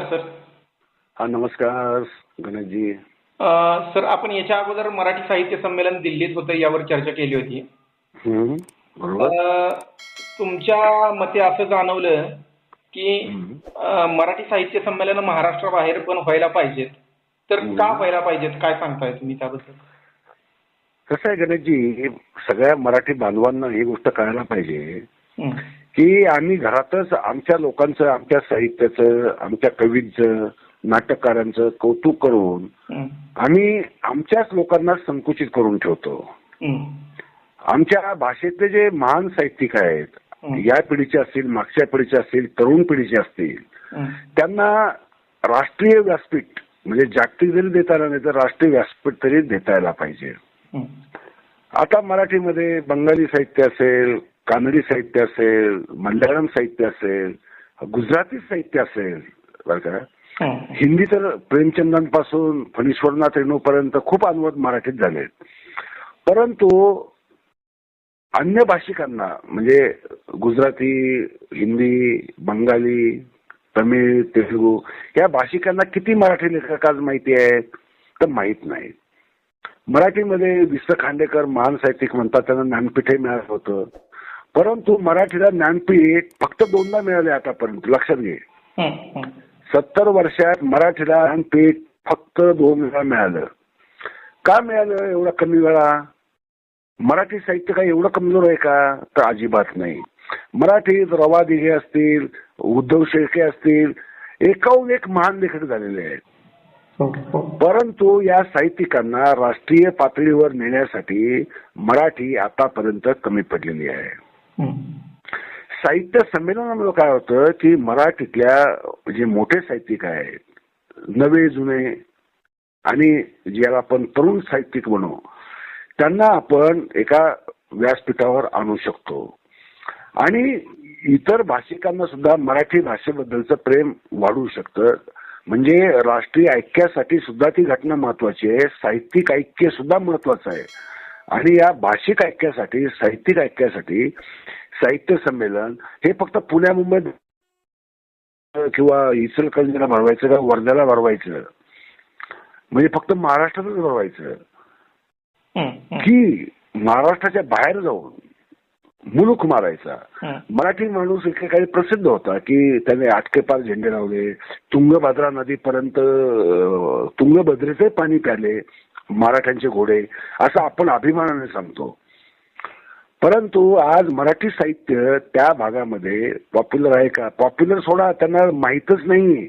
नमस्कार सर. हा नमस्कार गणेशजी. सर आपण याच्या अगोदर मराठी साहित्य संमेलन दिल्लीत होतं यावर चर्चा केली होती. बरोबर. तुमच्या मते असं जाणवलं की मराठी साहित्य संमेलन महाराष्ट्राबाहेर पण व्हायला पाहिजेत. तर. का व्हायला पाहिजेत? काय सांगताय तुम्ही त्याबद्दल? कसं आहे गणेशजी सगळ्या मराठी बांधवांना ही गोष्ट कळायला पाहिजे. की आम्ही घरातच आमच्या लोकांचं आमच्या साहित्याचं आमच्या कवींचं नाटककारांचं कौतुक करून. आम्ही आमच्याच लोकांना संकुचित करून ठेवतो. आमच्या भाषेतले जे महान साहित्यिक आहेत. या पिढीचे असतील मागच्या पिढीचे असतील तरुण पिढीचे असतील. त्यांना राष्ट्रीय व्यासपीठ म्हणजे जागतिक जरी देता आलं नाही तर राष्ट्रीय व्यासपीठ तरी देता यायला पाहिजे. आता मराठीमध्ये बंगाली साहित्य असेल कानडी साहित्य असेल मल्याळम साहित्य असेल गुजराती साहित्य असेल बरं का. हिंदी तर प्रेमचंदांपासून फणीश्वरनाथ रेणूपर्यंत खूप अनुवाद मराठीत झाले. परंतु अन्य भाषिकांना म्हणजे गुजराती हिंदी बंगाली तमिळ तेलुगू या भाषिकांना किती मराठी लेखक आज माहिती आहेत? तर माहीत नाही. मराठीमध्ये वि स खांडेकर महान साहित्यिक म्हणतात त्यांना ज्ञानपीठही मिळालं होतं. परंतु मराठीला ज्ञानपीठ फक्त दोनदा मिळाले आतापर्यंत लक्षात घे. सत्तर वर्षात मराठीला ज्ञानपीठ फक्त दोन वेळा मिळालं का मिळालं एवढा कमी वेळा मराठी साहित्य काय एवढं कमजोर आहे का तर अजिबात नाही मराठीत रवा दिघे असतील उद्धव शेळके असतील एकाहून एक महान लेखक झालेले आहेत हो. हो. परंतु या साहित्यिकांना राष्ट्रीय पातळीवर नेण्यासाठी मराठी आतापर्यंत कमी पडलेली आहे. साहित्य संमेलनामुळे काय होतं की मराठीतल्या जे मोठे साहित्यिक आहेत नवे जुने आणि ज्याला आपण तरुण साहित्यिक म्हणू त्यांना आपण एका व्यासपीठावर आणू शकतो. आणि इतर भाषिकांना सुद्धा मराठी भाषेबद्दलचं प्रेम वाढू शकतं. म्हणजे राष्ट्रीय ऐक्यासाठी सुद्धा ती घटना महत्वाची आहे. साहित्यिक ऐक्य सुद्धा महत्वाचं आहे. आणि या भाषिक ऐक्यासाठी साहित्यिक ऐक्यासाठी साहित्य संमेलन हे फक्त पुण्या मुंबईत किंवा इचलकरंजीला भरवायचं का वर्ध्याला भरवायचं म्हणजे फक्त महाराष्ट्रातच भरवायचं. की महाराष्ट्राच्या बाहेर जाऊन मुलूक मारायचा. मराठी माणूस एकेकाळी प्रसिद्ध होता की त्याने आटकेपार झेंडे लावले तुंगभद्रा नदीपर्यंत तुंगभद्रेचे पाणी प्याले मराठ्यांचे घोडे असं आपण अभिमानाने सांगतो परंतु आज मराठी साहित्य त्या भागामध्ये पॉप्युलर आहे का? पॉप्युलर सोडा त्यांना माहीतच नाही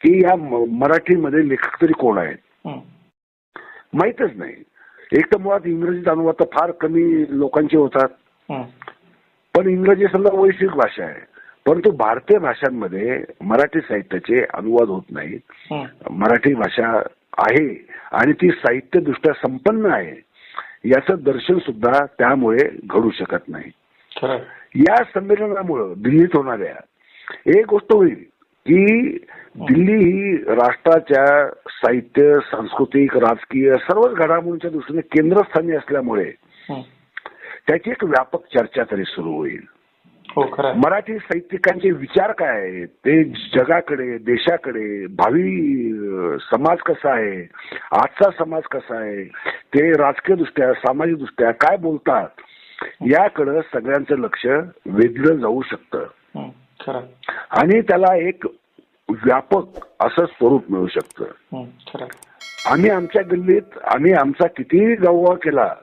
की या मराठीमध्ये लेखक तरी कोण आहेत? हं. माहीतच नाही. एक तर मुळात इंग्रजीत अनुवाद तर फार कमी लोकांचे होतात. हं. पण इंग्रजी समजा वैश्विक भाषा आहे. परंतु भारतीय भाषांमध्ये मराठी साहित्याचे अनुवाद होत नाहीत. मराठी भाषा आहे आणि ती साहित्यदृष्ट्या संपन्न आहे. याचं दर्शन सुद्धा त्यामुळे घडू शकत नाही या संमेलनामुळं दिल्लीत होणाऱ्या एक गोष्ट होईल की दिल्ली ही राष्ट्राच्या साहित्य सांस्कृतिक राजकीय सर्वच घडामोडींच्या दृष्टीने केंद्रस्थानी असल्यामुळे. त्याची एक व्यापक चर्चा तरी सुरू होईल. मराठी साहित्यिकांचे विचार काय आहेत ते जगाकडे देशाकडे भावी समाज कसा आहे? आजचा समाज कसा आहे? ते राजकीय दृष्ट्या सामाजिक दृष्ट्या काय बोलतात? याकडं सगळ्यांचं लक्ष वेधलं जाऊ शकतं. हं. आणि त्याला एक व्यापक असं स्वरूप मिळू शकतं. हं. आम्ही आमच्या गल्लीत आम्ही आमचा कितीही गववा केला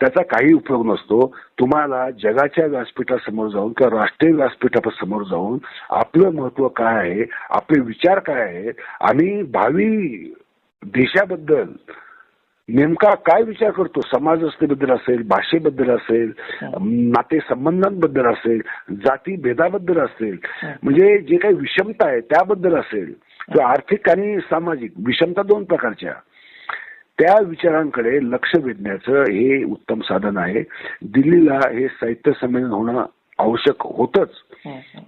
त्याचा काही उपयोग नसतो. तुम्हाला जगाच्या व्यासपीठासमोर जाऊन किंवा राष्ट्रीय व्यासपीठासमोर जाऊन आपलं महत्त्व काय आहे आपले विचार काय आहेत आणि भावी देशाबद्दल नेमका काय विचार करतो? समाजव्यवस्थेबद्दल असेल भाषेबद्दल असेल नाते संबंधांबद्दल असेल जाती भेदाबद्दल असेल म्हणजे जे काही विषमता आहे त्याबद्दल असेल. किंवा आर्थिक आणि सामाजिक विषमता दोन प्रकारच्या. त्या विचारांकडे लक्ष वेधण्याचं हे उत्तम साधन आहे दिल्लीला हे साहित्य संमेलन होणं आवश्यक होतच हं. हं.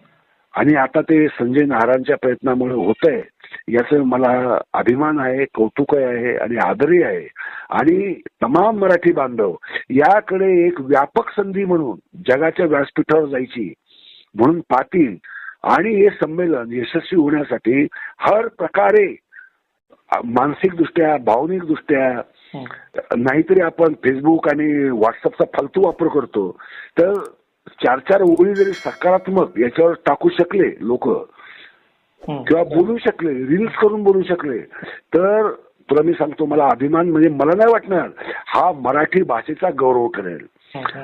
आणि आता ते संजय नारायणच्या प्रयत्नामुळे होत आहे याचं मला अभिमान आहे कौतुक आहे आणि आदरही आहे आणि तमाम मराठी बांधव याकडे एक व्यापक संधी म्हणून जगाच्या व्यासपीठावर जायची म्हणून पाहतील आणि हे संमेलन यशस्वी होण्यासाठी हर प्रकारे मानसिकदृष्ट्या भावनिकदृष्ट्या. नाहीतरी आपण फेसबुक आणि व्हॉट्सअपचा फालतू वापर करतो तर चार चार ओळी जरी सकारात्मक याच्यावर टाकू शकले लोक. किंवा बोलू शकले रील्स करून बोलू शकले तर तुला मी सांगतो मला अभिमान म्हणजे मला नाही वाटणार हा मराठी भाषेचा गौरव ठरेल.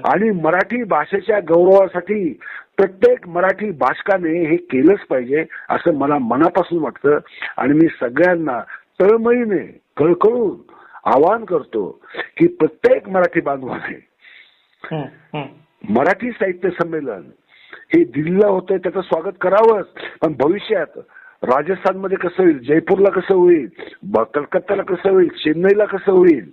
आणि मराठी भाषेच्या गौरवासाठी प्रत्येक मराठी भाषकाने हे केलंच पाहिजे असं मला मनापासून वाटतं आणि मी सगळ्यांना तळमळीने कळकळून आवाहन करतो की प्रत्येक मराठी बांधवाने. मराठी साहित्य संमेलन हे दिल्लीला होतंय त्याचं स्वागत करावंच पण भविष्यात राजस्थानमध्ये कसं होईल जयपूरला कसं होईल कलकत्त्याला कसं होईल चेन्नईला कसं होईल.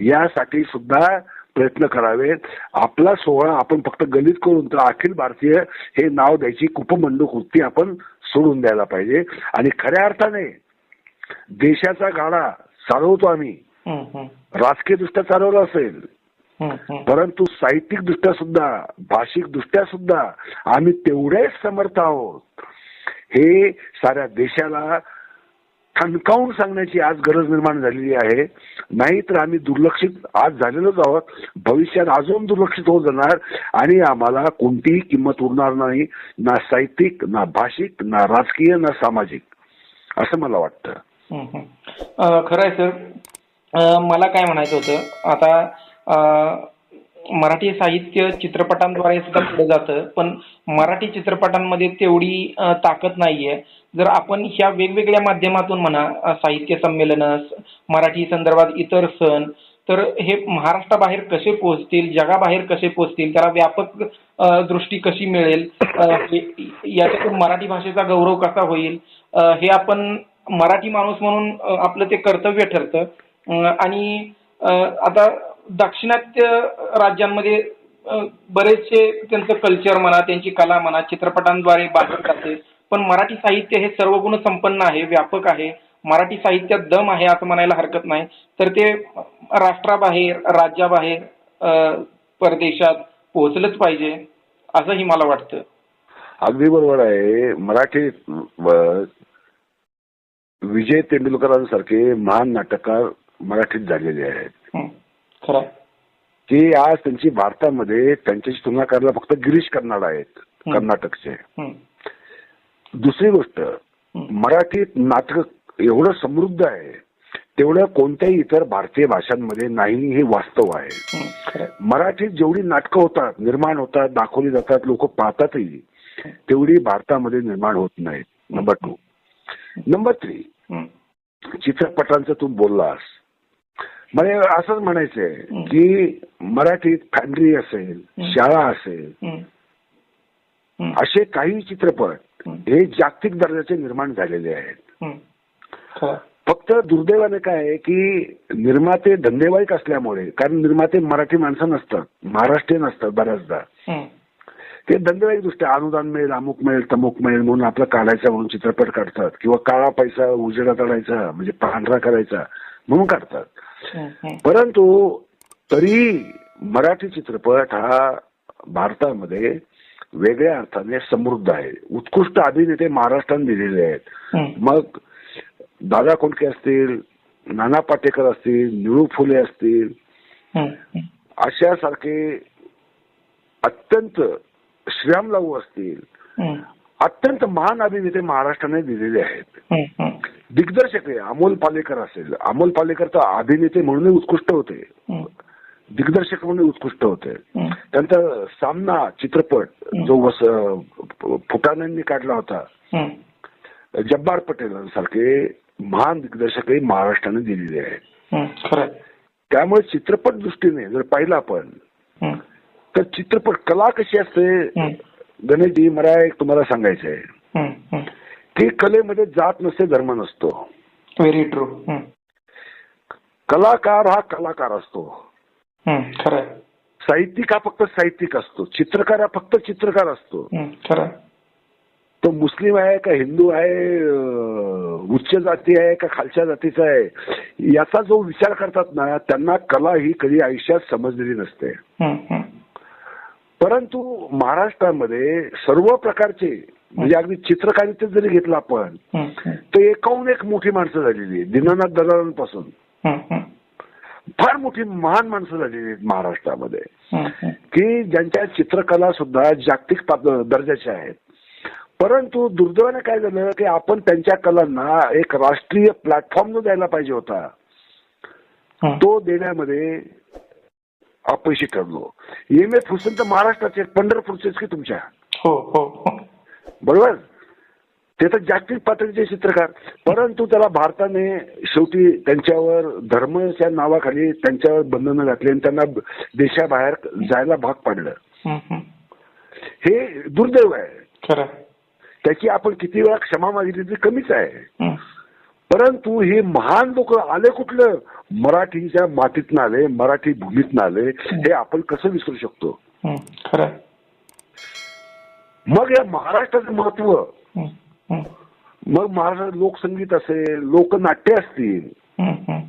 यासाठी सुद्धा प्रयत्न करावेत आपला सोहळा आपण फक्त गलित करून तर अखिल भारतीय हे नाव द्यायची कुपमंडूक वृत्ती आपण सोडून द्यायला पाहिजे आणि खऱ्या अर्थाने देशाचा गाडा चालवतो आम्ही. राजकीय दृष्ट्या चालवला असेल. परंतु साहित्यिक दृष्ट्या सुद्धा भाषिक दृष्ट्या सुद्धा आम्ही तेवढेच समर्थ आहोत. हे साऱ्या देशाला ठणकावून सांगण्याची आज गरज निर्माण झालेली आहे. नाहीतर आम्ही दुर्लक्षित आज झालेलोच आहोत. भविष्यात अजून दुर्लक्षित होत जाणार आणि आम्हाला कोणतीही किंमत उरणार नाही. ना साहित्यिक ना भाषिक ना राजकीय ना सामाजिक. असं मला वाटतं. खरं आहे सर मला काय म्हणायचं होतं आता मराठी साहित्य चित्रपटांद्वारे सुद्धा पुढे जातं पण मराठी चित्रपटांमध्ये तेवढी ताकद नाहीये. जर आपण ह्या वेगवेगळ्या माध्यमातून म्हणा साहित्य संमेलन मराठी संदर्भात इतर सण तर हे महाराष्ट्राबाहेर कसे पोहोचतील जगाबाहेर कसे पोहोचतील त्याला व्यापक दृष्टी कशी मिळेल याच्यातून मराठी भाषेचा गौरव कसा होईल हे आपण मराठी माणूस म्हणून आपलं ते कर्तव्य ठरतं. आणि आता दाक्षिणात्य राज्यांमध्ये बरेचसे त्यांचं कल्चर म्हणा त्यांची कला म्हणा चित्रपटांद्वारे बाहेर जाते. पण मराठी साहित्य हे सर्व गुण संपन्न आहे व्यापक आहे. मराठी साहित्यात दम आहे असं म्हणायला हरकत नाही. तर ते राष्ट्राबाहेर राज्याबाहेर परदेशात पोहोचलंच पाहिजे असंही मला वाटतं. अगदी बरोबर आहे. मराठी विजय तेंडुलकरांसारखे महान नाटककार मराठीत झालेले आहेत हं. की आज त्यांची भारतामध्ये त्यांच्याशी तुलना करायला फक्त गिरीश कर्नाड आहेत. कर्नाटकचे. दुसरी गोष्ट. मराठीत नाटक एवढं समृद्ध आहे तेवढं कोणत्याही इतर भारतीय भाषांमध्ये नाही हे वास्तव आहे हं. मराठीत जेवढी नाटकं होतात निर्माण होतात दाखवली जातात लोक पाहतातही तेवढी भारतामध्ये निर्माण होत नाहीत नंबर टू नंबर थ्री. चित्रपटांचं तू बोललास मला असंच म्हणायचंय. की मराठीत फॅमिली असेल. शाळा असेल. असे काही चित्रपट हं. जागतिक दर्जाचे निर्माण झालेले आहेत. फक्त दुर्दैवाने काय आहे की निर्माते धंदेवाईक असल्यामुळे कारण निर्माते मराठी माणसं नसतात महाराष्ट्रीयन असतात बऱ्याचदा. ते धंदेवाईक दृष्ट्या अनुदान मिळेल अमुक मिळेल तमुक मिळेल म्हणून आपलं काढायचा म्हणून चित्रपट काढतात किंवा काळा पैसा उजेडात आणायचा म्हणजे पांढरा करायचा म्हणून काढतात. परंतु तरी मराठी चित्रपट हा भारतामध्ये वेगळ्या अर्थाने समृद्ध आहे उत्कृष्ट अभिनेते महाराष्ट्राने दिलेले आहेत. मग दादा कोंडके असतील नाना पाटेकर असतील निळू फुले असतील. हं. अशासारखे अत्यंत श्रीरामलाऊ असतील. अत्यंत महान अभिनेते महाराष्ट्राने दिलेले आहेत. दिग्दर्शक आहे अमोल पालेकर असेल अमोल पालेकर तर अभिनेते म्हणूनही उत्कृष्ट होते. दिग्दर्शक म्हणून उत्कृष्ट होते. त्यानंतर सामना चित्रपट जो वस फुटाण्यांनी काढला होता. जब्बार पटेल सारखे महान दिग्दर्शकही महाराष्ट्राने दिलेले आहेत. त्यामुळे चित्रपट दृष्टीने जर पाहिलं आपण. तर चित्रपट कला कशी असते हं. गणेशजी मला एक तुम्हाला सांगायचं आहे. की कलेमध्ये जात नसते धर्म नसतो व्हेरी ट्रू. कलाकार हा कलाकार असतो हं. साहित्यिक हा फक्त साहित्यिक असतो चित्रकार हा फक्त चित्रकार असतो हं. तो मुस्लिम आहे का हिंदू आहे उच्च जाती आहे का खालच्या जातीचा आहे याचा जो विचार करतात ना त्यांना कला ही कधी आयुष्यात समजलेली नसते हं. हं. परंतु महाराष्ट्रामध्ये सर्व प्रकारचे म्हणजे अगदी चित्रकारितेत जरी घेतलं आपण तर एकाहून एक मोठी माणसं झालेली आहेत. दीनानाथ दलालांपासून. फार मोठी महान माणसं झालेली आहेत महाराष्ट्रामध्ये. की ज्यांच्या चित्रकला सुद्धा जागतिक दर्जाच्या आहेत. परंतु दुर्दैवाने काय झालं की आपण त्यांच्या कलांना एक राष्ट्रीय प्लॅटफॉर्म जो द्यायला पाहिजे होता. तो देण्यामध्ये अपयशी ठरलो. एम एफ हुसेन तर महाराष्ट्राचे पंढरपूरचेच की तुमच्या? हो हो. हो बरोबर? ते तर जागतिक पातळीचे चित्रकार. परंतु त्याला भारताने शेवटी त्यांच्यावर धर्माच्या नावाखाली त्यांच्यावर बंधनं घातली आणि त्यांना देशाबाहेर जायला भाग पाडलं. हं, दुर्दैव आहे. खरं. त्याची आपण किती वेळा क्षमा मागितली तरी कमीच आहे. परंतु हे महान लोक आले कुठलं? मराठीच्या मातीतनं आले मराठी भूमीतनं आले हे आपण कसं विसरू शकतो. खरं मग या महाराष्ट्राचं महत्त्व मग महाराष्ट्रात लोकसंगीत असेल लोकनाट्य असतील हं,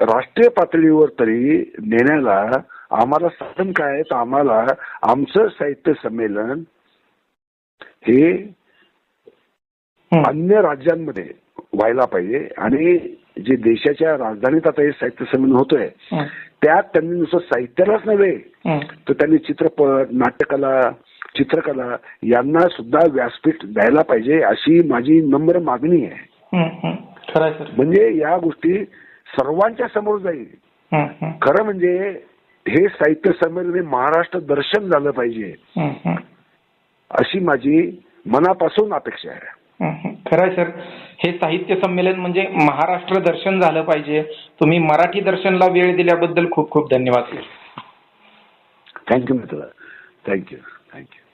राष्ट्रीय पातळीवर तरी नेण्याला आम्हाला साधन काय आहे? तर आम्हाला आमचं साहित्य संमेलन हे हं. अन्य राज्यांमध्ये व्हायला पाहिजे आणि जे देशाच्या राजधानीत आता हे साहित्य संमेलन होतोय त्यात त्यांनी नुसतं साहित्यालाच नव्हे. तर त्यांनी चित्रपट नाट्यकला चित्रकला यांना सुद्धा व्यासपीठ द्यायला पाहिजे अशी माझी नम्र मागणी आहे म्हणजे या गोष्टी सर्वांच्या समोर जाईल. खरं म्हणजे हे साहित्य संमेलन हे महाराष्ट्र दर्शन झालं पाहिजे. अशी माझी मनापासून अपेक्षा आहे खरं आहे सर. हे साहित्य संमेलन म्हणजे महाराष्ट्र दर्शन झालं पाहिजे. तुम्ही मराठी दर्शनला वेळ दिल्याबद्दल खूप खूप धन्यवाद सर. थँक्यू मित्र. Thank you thank you